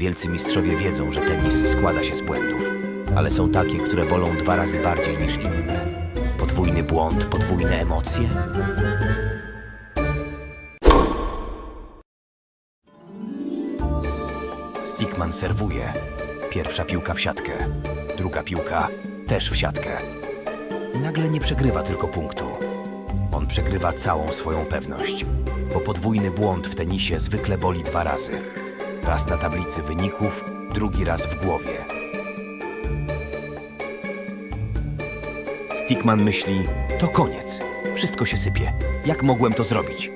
Wielcy mistrzowie wiedzą, że tenis składa się z błędów, ale są takie, które bolą dwa razy bardziej niż inne. Podwójny błąd, podwójne emocje. Stickman serwuje. Pierwsza piłka w siatkę, druga piłka też w siatkę. I nagle nie przegrywa tylko punktu. On przegrywa całą swoją pewność, bo podwójny błąd w tenisie zwykle boli dwa razy. Raz na tablicy wyników, drugi raz w głowie. Stickman myśli, to koniec. Wszystko się sypie. Jak mogłem to zrobić?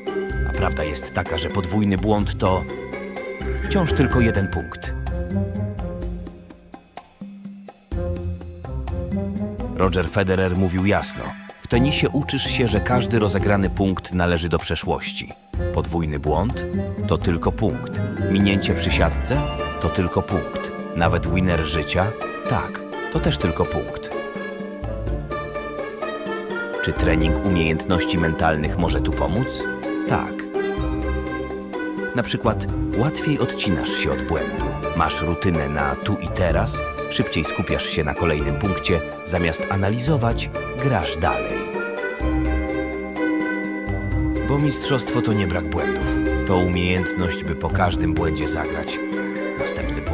A prawda jest taka, że podwójny błąd to wciąż tylko jeden punkt. Roger Federer mówił jasno. W tenisie uczysz się, że każdy rozegrany punkt należy do przeszłości. Podwójny błąd to tylko punkt. Minięcie przy siatce to tylko punkt. Nawet winner życia? Tak, to też tylko punkt. Czy trening umiejętności mentalnych może tu pomóc? Tak. Na przykład łatwiej odcinasz się od błędu. Masz rutynę na tu i teraz, szybciej skupiasz się na kolejnym punkcie, zamiast analizować, grasz dalej. Bo mistrzostwo to nie brak błędów. To umiejętność, by po każdym błędzie zagrać. Następnym